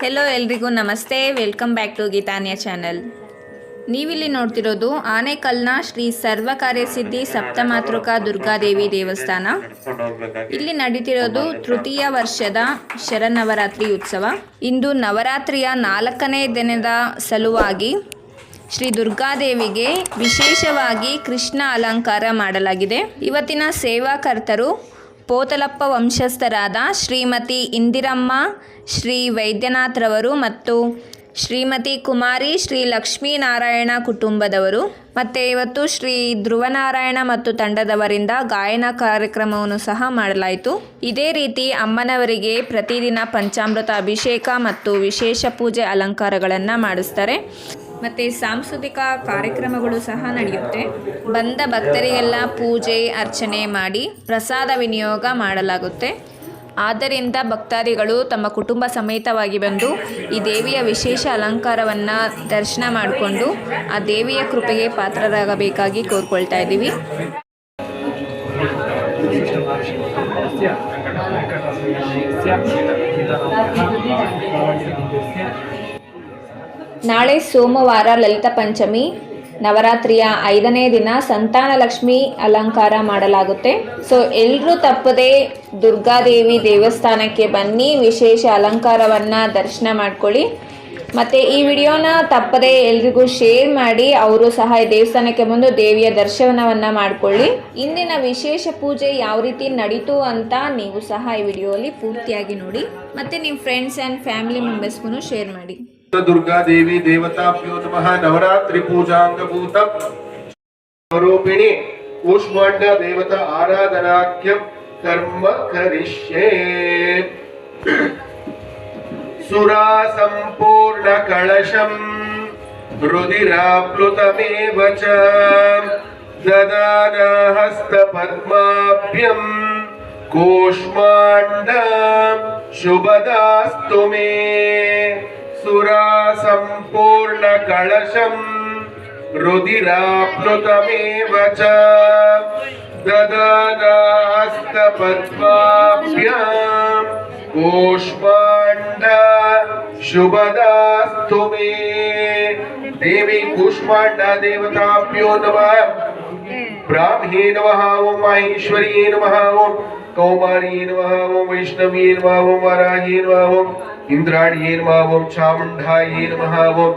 Hello ಎಲ್ರಿಗೂ, ನಮಸ್ತೆ. Welcome back to Geetanya channel ನೀವಿಲ್ಲಿ ನೋಡ್ತಿರೋದು ಆನೇಕಲ್ನ ಶ್ರೀ ಸರ್ವಕಾರ್ಯಸಿದ್ಧಿ ಸಪ್ತಮಾತೃಕ ದುರ್ಗಾದೇವಿ ದೇವಸ್ಥಾನ. ಇಲ್ಲಿ ನಡೀತಿರೋದು ತೃತೀಯ ವರ್ಷದ ಶರನ್ನವರಾತ್ರಿ ಉತ್ಸವ. ಇಂದು ನವರಾತ್ರಿಯ ನಾಲ್ಕನೇ ದಿನದ ಸಲುವಾಗಿ ಶ್ರೀ ದುರ್ಗಾದೇವಿಗೆ ವಿಶೇಷವಾಗಿ ಕೃಷ್ಣ ಅಲಂಕಾರ ಮಾಡಲಾಗಿದೆ. ಇವತ್ತಿನ ಸೇವಾಕರ್ತರು ಪೋತಲಪ್ಪ ವಂಶಸ್ಥರಾದ ಶ್ರೀಮತಿ ಇಂದಿರಮ್ಮ ಶ್ರೀ ವೈದ್ಯನಾಥ್ರವರು ಮತ್ತು ಶ್ರೀಮತಿ ಕುಮಾರಿ ಶ್ರೀ ಲಕ್ಷ್ಮೀನಾರಾಯಣ ಕುಟುಂಬದವರು. ಮತ್ತು ಇವತ್ತು ಶ್ರೀ ಧ್ರುವನಾರಾಯಣ ಮತ್ತು ತಂಡದವರಿಂದ ಗಾಯನ ಕಾರ್ಯಕ್ರಮವನ್ನು ಸಹ ಮಾಡಲಾಯಿತು. ಇದೇ ರೀತಿ ಅಮ್ಮನವರಿಗೆ ಪ್ರತಿದಿನ ಪಂಚಾಮೃತ ಅಭಿಷೇಕ ಮತ್ತು ವಿಶೇಷ ಪೂಜೆ ಅಲಂಕಾರಗಳನ್ನು ಮಾಡಿಸ್ತಾರೆ. ಮತ್ತು ಸಾಂಸ್ಕೃತಿಕ ಕಾರ್ಯಕ್ರಮಗಳು ಸಹ ನಡೆಯುತ್ತೆ. ಬಂದ ಭಕ್ತರಿಗೆಲ್ಲ ಪೂಜೆ, ಅರ್ಚನೆ ಮಾಡಿ ಪ್ರಸಾದ ವಿನಿಯೋಗ ಮಾಡಲಾಗುತ್ತೆ. ಆದ್ದರಿಂದ ಭಕ್ತಾದಿಗಳು ತಮ್ಮ ಕುಟುಂಬ ಸಮೇತವಾಗಿ ಬಂದು ಈ ದೇವಿಯ ವಿಶೇಷ ಅಲಂಕಾರವನ್ನು ದರ್ಶನ ಮಾಡಿಕೊಂಡು ಆ ದೇವಿಯ ಕೃಪೆಗೆ ಪಾತ್ರರಾಗಬೇಕಾಗಿ ಕೋರ್ಕೊಳ್ತಾ ಇದ್ದೀವಿ. ನಾಳೆ ಸೋಮವಾರ ಲಲಿತ ಪಂಚಮಿ. ನವರಾತ್ರಿಯ ಐದನೇ ದಿನ ಸಂತಾನ ಲಕ್ಷ್ಮಿ ಅಲಂಕಾರ ಮಾಡಲಾಗುತ್ತೆ. ಸೊ ಎಲ್ಲರೂ ತಪ್ಪದೆ ದುರ್ಗಾದೇವಿ ದೇವಸ್ಥಾನಕ್ಕೆ ಬನ್ನಿ, ವಿಶೇಷ ಅಲಂಕಾರವನ್ನು ದರ್ಶನ ಮಾಡ್ಕೊಳ್ಳಿ. ಮತ್ತು ಈ ವಿಡಿಯೋನ ತಪ್ಪದೆ ಎಲ್ರಿಗೂ ಶೇರ್ ಮಾಡಿ, ಅವರು ಸಹ ದೇವಸ್ಥಾನಕ್ಕೆ ಬಂದು ದೇವಿಯ ದರ್ಶನವನ್ನು ಮಾಡಿಕೊಳ್ಳಿ. ಇಂದಿನ ವಿಶೇಷ ಪೂಜೆ ಯಾವ ರೀತಿ ನಡೀತು ಅಂತ ನೀವು ಸಹ ಈ ವಿಡಿಯೋಲಿ ಪೂರ್ತಿಯಾಗಿ ನೋಡಿ. ಮತ್ತು ನಿಮ್ಮ ಫ್ರೆಂಡ್ಸ್ ಆ್ಯಂಡ್ ಫ್ಯಾಮಿಲಿ ಮೆಂಬರ್ಸ್ಗೂ ಶೇರ್ ಮಾಡಿ. दुर्गा देवी देवताभ्यो नमः। नवरात्रि पूजांगभूतम स्वरूपिणी कूष्मांड देवता आराधनाख्यम कर्म करिष्ये। सुरा सम्पूर्ण कलशम रुधिराप्लुतमेव च। ददाना हस्तपद्माभ्यं कूष्माण्ड शुभदास्तु मे। सुरा सम्पूर्ण कलशम् रुधिराप्लुतमेव च। ददाना हस्तपद्माभ्याम् कूष्माण्ड शुभदास्तु मे। देवी कूष्माण्ड देवताभ्यो नमः। ब्राह्मे नमः ॐ माहेश्वर्ये नमः ॐ कौमार्ये नमः ॐ वैष्णव्ये नमः ॐ वराह्ये नमः ॐ इन्द्राण्ये नमः ॐ चामुण्डायै नमः ॐ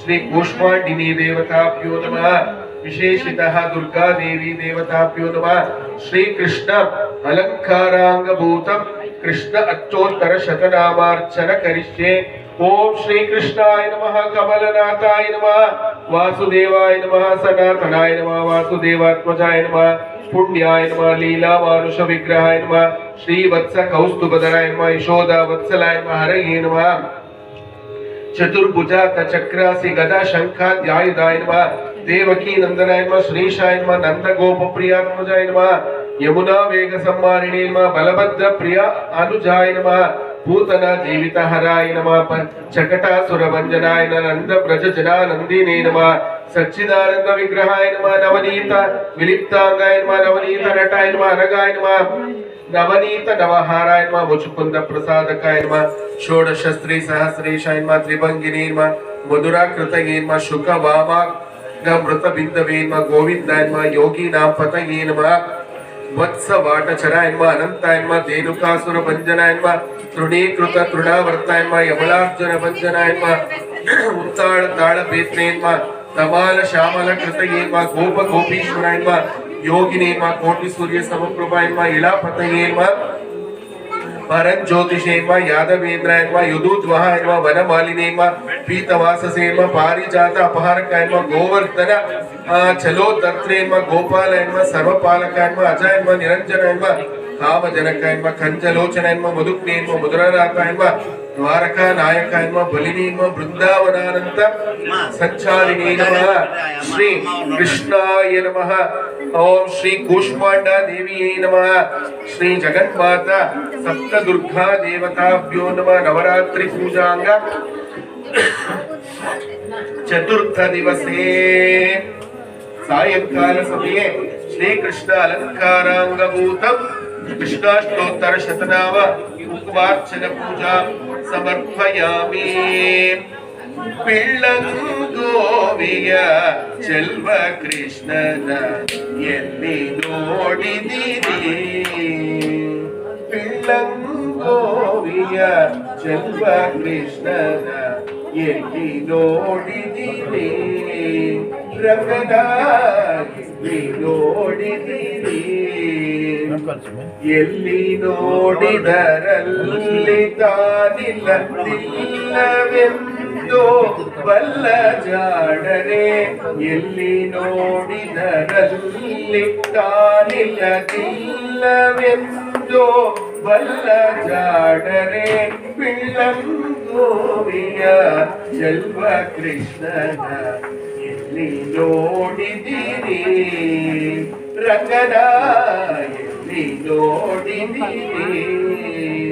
श्री कूष्माण्डिनी देवताभ्यो नमः विशेषितः दुर्गा देवी देवताभ्यो नमः श्रीकृष्ण अलङ्काराङ्गभूतं कृष्ण अच्चोत्तर शतनामार्चन करिष्ये ॐ श्रीकृष्णाय नमः कमलनाथाय नमः वासुदेवाय नमः सनातनाय नमः वासुदेवात्मजाय नमः పుణ్యాయ నమ లీలా మానుష విగ్రహాయ నమ శ్రీవత్స కౌస్తుభధరాయ నమ యశోద వత్సలాయ నమ హరయే నమ చతుర్భుజ చక్రాసి గద శంఖాధ్యాయుధాయ నమ దేవకీ నందనాయ నమ శ్రీషాయ నమ నందగోప ప్రియాత్మజాయ నమ యమునా వేగ సమ్మారిణే నమ బలభద్ర ప్రియ అనుజాయ నమ జీవిత హరాయ చకటాసుర భంజనాయ నంద బ్రజ జనానందినే నమ സച്ചിദാനന്ദ വിഗ്രഹായ നമ നവനീത വിലിപ്താംഗായ നമ നവനീത നടായ നമ അനഗായ നമ नवनीत नवहाराय नमः मुचुकुंद प्रसादकाय नमः षोडशस्त्री सहस्रेशाय नमः त्रिभंगिनी नमः मधुराकृतये नमः शुकवामा नमृतबिन्दवे नमः गोविन्दाय नमः योगीनां पतये नमः वत्सवाटचराय नमः नमः नमः तृणीकृत तृणावर्ताय नमः नमः उत्ताळ ताळपेत्ने नमः तमाल श्यामल कृतये नमः गोप गोपीश्वराय नमः योगिने नमः कोटि सूर्य समप्रभाय नमः इलापतये नमः परं ज्योतिषे नमः यादवेन्द्राय नमः युदुद्वहाय नमः वनमालिने नमः पीतवाससे नमः पारिजात अपहारकाय नमः गोवर्धन आ, चलोदर्त्रे नमः गोपालाय नमः सर्वपालकाय नमः अजाय नमः निरञ्जनाय नमः कामजनकाय नमः कञ्जलोचनाय नमः मधुग्ने नमः मधुरनाथाय नमः द्वारका नायकाय नमः बलिनी नमः वृन्दावनानन्त सञ्चारिणे नमः श्री कृष्णाय नमः ओम श्री कूष्मांडा देवी नमः श्री जगन्माता सप्तदुर्गा देवताभ्यो नमः नवरात्रि पूजांग విష్ణాష్టోత్తర శతనామ కుంకుమార్చన పూజ సమర్పయామి ಪಿಳ್ಳಂಗೋವಿಯ ಚೆಲ್ವ ಕೃಷ್ಣನ ಎಲ್ಲಿ ನೋಡಿದಿರಿ ಪಿಳ್ಳಂಗೋವಿಯ ಚೆಲ್ವ ಕೃಷ್ಣನ ಎಲ್ಲಿ ನೋಡಿದಿರಿ ರಮನ ಎಲ್ಲಿ ನೋಡಿದಿರಿ ಎಲ್ಲಿ ನೋಡಿದರಲ್ಲಿ ತಾನಿಲ್ಲದಿಲ್ಲವೆಂದು ಬಲ್ಲ ಜಾಡನೆ ಎಲ್ಲಿ ನೋಡಿದರಲ್ಲಿ ತಾನಿಲ್ಲದಿಲ್ಲವೆಂದು ಬಲ್ಲ ಜಾಡನೆ ಪಿಳ್ಳಂಗೋವಿಯ ಜಲ್ವ ಕೃಷ್ಣನ ಎಲ್ಲಿ ನೋಡಿದಿರಿ? ರಂಗನ ಎಲ್ಲಿ ನೋಡಿದಿರಿ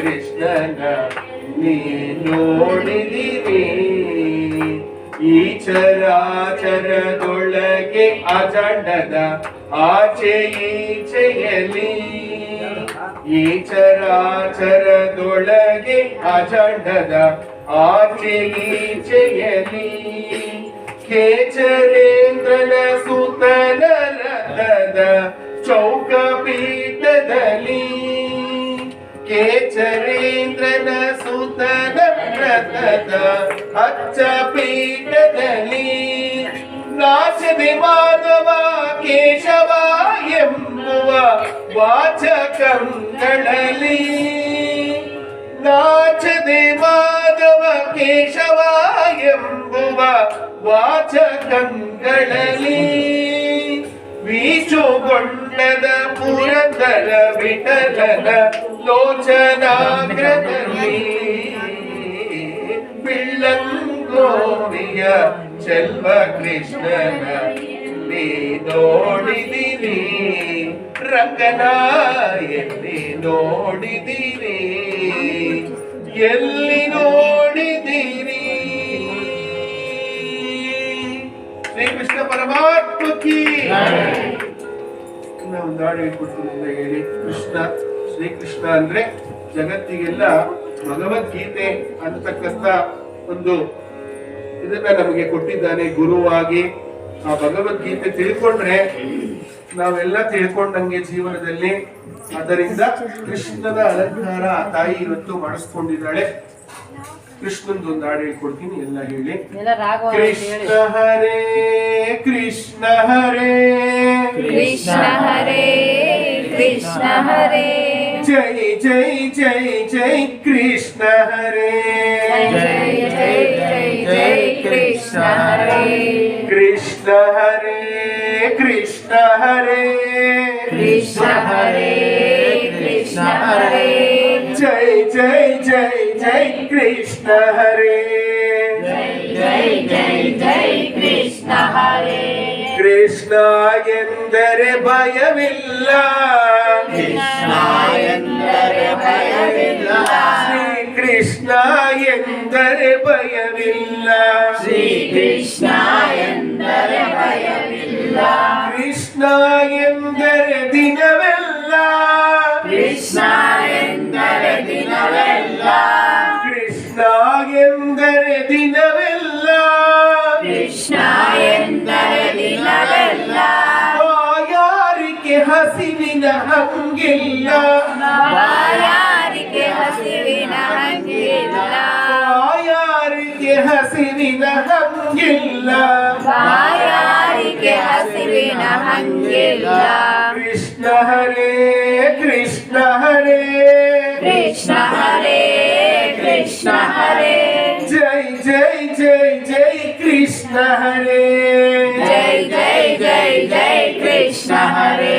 ಕೃಷ್ಣನ ನೀ. ನೋಡಿದಿರಿ ಈ ಚರಾಚರದೊಳಗೆ ಅಜಂಡದ ಆಚೆ ಈಚೆಯಲ್ಲಿ. ಈ ಚರಾಚರದೊಳಗೆ ಅಜಂಡದ ಆಚೆ ಈಚೆಯಲ್ಲಿ. ಕೇಚರೇಂದ್ರನ ಸುತನ ರಥದ ಚೌಕ ಪೀಠದಲ್ಲಿ ಕೇಚರೇಂದ್ರನ ಸುತನ ವ್ರತದ ಹಚ್ಚ ಪೀಠದಲ್ಲಿ ನಾಶದಿ ಮಾಧವ ಕೇಶವ ಎಂಬುವ ವಾಚಕಂಗಳಲ್ಲಿ ನಾಚದೆ ಮಾಧವ ಕೇಶವ ಎಂಬುವ ವಾಚಕಂಗಳಲ್ಲಿ ವೀಚುಗೊಂಡದ ಪುರಂದರ ವಿಠಲನ ಲೋಚನಾಗ್ರದಲ್ಲಿ ಬಿಳ್ಳಂಗೋವಿಯ ಚೆಲ್ವ ಕೃಷ್ಣನ ನೀ ನೋಡಿದಿರಿ ರಂಗನ ಎಲ್ಲಿ ನೋಡಿದಿರಿ ಎಲ್ಲಿ ನೋಡಿದಿರಿ ಶ್ರೀಕೃಷ್ಣ ಪರಮಾತ್ಮಕಿ ಇನ್ನ ಒಂದು ಹಾಡು ಹೇಳ್ಕೊಡ್ತೀನಿ ಹೇಳಿ ಕೃಷ್ಣ ಶ್ರೀಕೃಷ್ಣ ಅಂದ್ರೆ ಜಗತ್ತಿಗೆಲ್ಲ ಭಗವದ್ಗೀತೆ ಅಂತಕ್ಕಂಥ ಒಂದು ಇದನ್ನ ನಮಗೆ ಕೊಟ್ಟಿದ್ದಾನೆ ಗುರುವಾಗಿ. ಆ ಭಗವದ್ಗೀತೆ ತಿಳ್ಕೊಂಡ್ರೆ ನಾವೆಲ್ಲ ತಿಳ್ಕೊಂಡಂಗೆ ಜೀವನದಲ್ಲಿ. ಅದರಿಂದ ಕೃಷ್ಣನ ಅಲಂಕಾರ ಆ ತಾಯಿ ಇವತ್ತು ಮಾಡಿಸ್ಕೊಂಡಿದ್ದಾಳೆ. ಕೃಷ್ಣಂದು ಒಂದು ಹಾಡು ಹೇಳ್ಕೊಡ್ತೀನಿ ಎಲ್ಲ ಹೇಳಿ. ಕೃಷ್ಣ ಹರೇ ಕೃಷ್ಣ ಹರೇ. ಕೃಷ್ಣ ಹರೇ ಕೃಷ್ಣ ಹರೇ. ಜೈ ಜೈ ಜೈ ಜೈ ಕೃಷ್ಣ ಹರೇ. ಜೈ ಜೈ ಜೈ ಜೈ ಕೃಷ್ಣ ಹರೇ. ಕೃಷ್ಣ ಹರೇ ಕೃಷ್ಣ ಹರೇ. ಕೃಷ್ಣ ಹರೇ ಕೃಷ್ಣ ಹರೇ. ಜೈ ಜೈ ಜೈ ಜೈ ಕೃಷ್ಣ ಹರೇ ಜೈ ಜೈ ಜೈ ಕೃಷ್ಣ ಹರೇ ಕೃಷ್ಣ ಎಂದರೆ ಭಯವಿಲ್ಲ ಕೃಷ್ಣ ಎಂದರೆ ಭಯವಿಲ್ಲ ಶ್ರೀ ಕೃಷ್ಣ ಎಂದರೆ ಭಯವಿಲ್ಲ ಶ್ರೀ ಕೃಷ್ಣ ಎಂದರೆ ಭಯವಿಲ್ಲ ಕೃಷ್ಣ ಎಂದರೆ ಹಂಗಿಲ್ಲ ಬಾಯಾರಿಗೆ ಹಸಿವಿನ ಹಂಗಿಲ್ಲ ಕೃಷ್ಣ ಹರೇ ಕೃಷ್ಣ ಹರೇ ಕೃಷ್ಣ ಹರೇ ಕೃಷ್ಣ ಹರೇ ಜೈ ಜೈ ಜೈ ಜೈ ಕೃಷ್ಣ ಹರೇ ಜೈ ಜೈ ಜೈ ಜೈ ಕೃಷ್ಣ ಹರೇ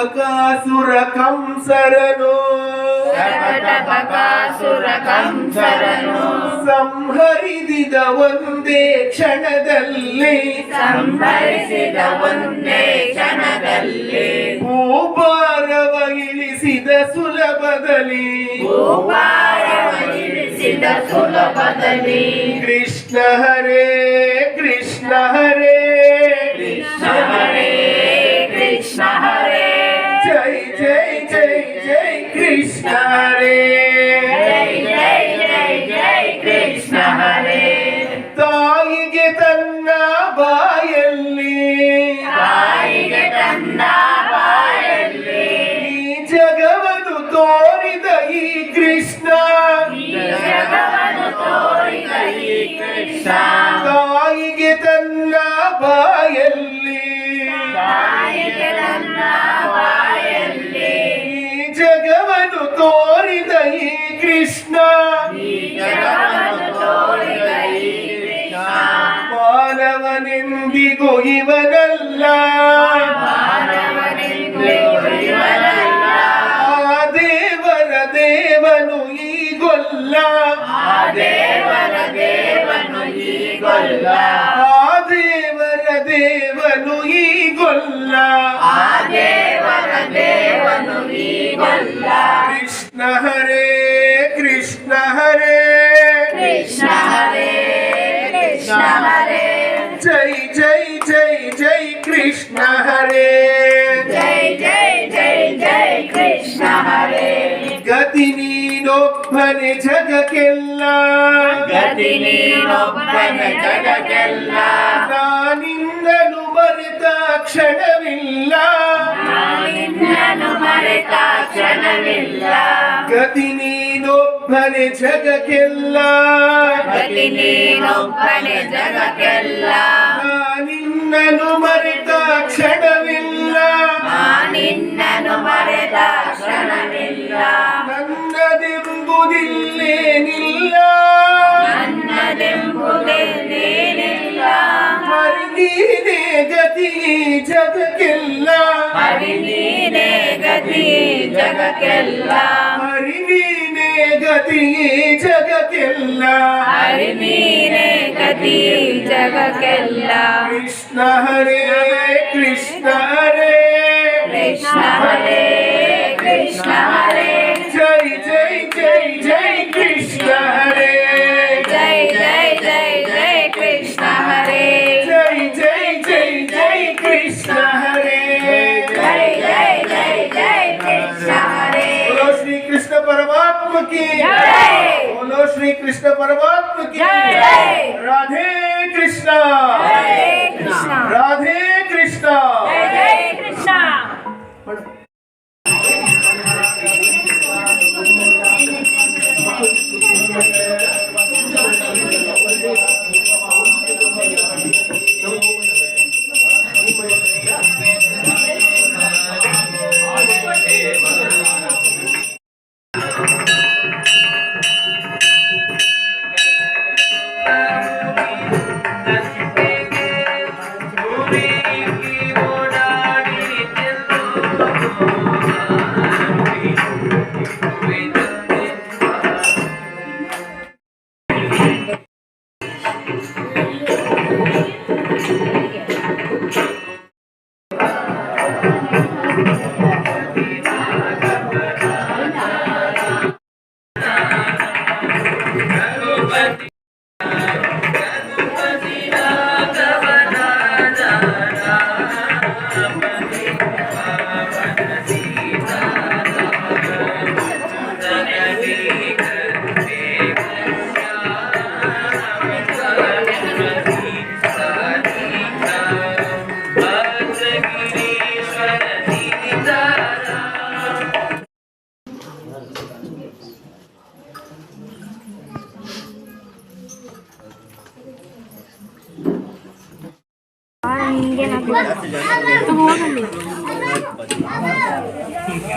ಬಕಾಸುರ ಕಂಸರನು ಪ್ರಕಟಬಕಾಸುರ ಕಂಸರನು ಸಂಹರಿಸಿದ ಒಂದೇ ಕ್ಷಣದಲ್ಲಿ. ಸಂಹರಿಸಿದ ಒಂದೇ ಕ್ಷಣದಲ್ಲಿ. ಭೂಭಾರವ ಇಳಿಸಿದ ಸುಲಭದಲ್ಲಿ. ಉಪಾಯವಿಳಿಸಿದ ಸುಲಭದಲ್ಲಿ. ಕೃಷ್ಣ ಹರೇ ಕೃಷ್ಣ ಹರೇ. ಕೃಷ್ಣ ಹರೇ ಕೃಷ್ಣ ಈ ಜಗವನ್ನು ತೋರಿದ ಈ ಕೃಷ್ಣ ಮಾನವನೆಂದಿಗೂ ಇವನಲ್ಲ ಮಾನವನೆಂದು ಇವನಲ್ಲ ಆ ದೇವರ ದೇವನು ಈಗೊಲ್ಲ ಆ ದೇವರ ದೇವನು ಈಗೊಲ್ಲ ಆ ದೇವರ ದೇವನು ಈಗೊಲ್ಲ ಆ ದೇವರ ದೇವನು ಈಗೊಲ್ಲ ಕೃಷ್ಣ ಹರೇ ಕೃಷ್ಣ ಹರೇ ಜೈ ಜೈ ಜೈ ಜೈ ಕೃಷ್ಣ ಹರೇ ಜೈ ಜೈ ಜೈ ಜೈ ಕೃಷ್ಣ ಹರೇ ಗತಿ ನೀನೊಬ್ಬನೆ ಜಗಕ್ಕೆಲ್ಲ ಗತಿ ನೀನೊಬ್ಬನ ಜಗಕ್ಕೆಲ್ಲ ನಾನಿಂದನು ಮರೆತ ಕ್ಷಣವಿಲ್ಲ ನಿನ್ನನು ಮರೆತ ಕ್ಷಣವಿಲ್ಲ ಗತಿ ನೀನೊಬ್ಬನೆ ಜಗಕ್ಕೆಲ್ಲ. ಗತಿ ನೀನೊಬ್ಬನೆ ಜಗಕ್ಕೆಲ್ಲ. ನಿನ್ನನು ಮರೆತ ಕ್ಷಣವಿಲ್ಲ. ನಿನ್ನನು ಮರೆತ ಕ್ಷಣವಿಲ್ಲ. ನನ್ನದೆಂಬುದಿಲ್ಲೇನಿಲ್ಲ. ನನ್ನದೆಂಬುದೇನೇನಿಲ್ಲ నీనే గతి జగకెల్లా. హరి నీనే గతి జగకెల్లా. హరి నీనే గతి జగకెల్లా. హరి నీనే గతి జగకెల్లా. కృష్ణ హరే కృష్ణ హరే. కృష్ణ హరే. की। बोलो श्री कृष्ण पर्वत की। राधे कृष्ण।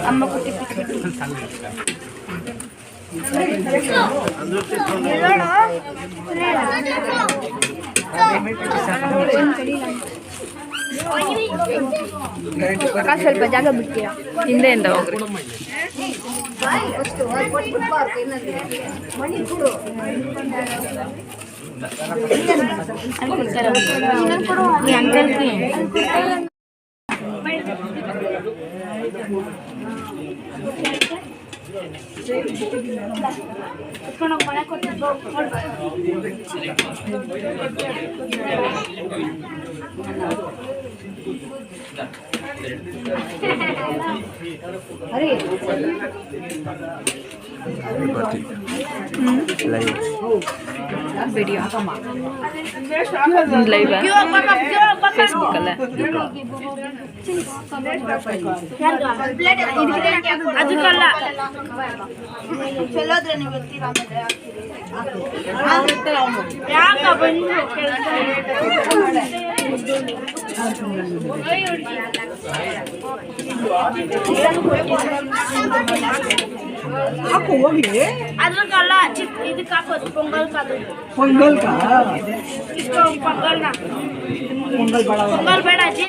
అమ్మ కుట్టి ಸ್ವಲ್ಪ ಜಾಗ ಬಿಡ್ತೀರಾ ಹಿಂದೆಯಿಂದ ಹೋಗ್ರಿ ಮಣಿ అంకల్కి ವಿಡಿಯೋ ಲೈವ್ ಫೇಸ್ಬುಕ್ ಅಲ್ಲ ಅದಕ್ಕಲ್ಲ ಯಾಕ ಬಂದು ಅದಕ್ಕಲ್ಲ ಚಿತ್ ಇದಕ್ಕೆ ಹಾಕೋದು ಪೊಂಗಲ್ ಕಾದು ಪೊಂಗಲ್ ಕಾ ಇಷ್ಟು ಪೊಂಗಲ್ನ ಪೊಂಗಲ್ ಬೇಡ ಅಜ್ಜಿ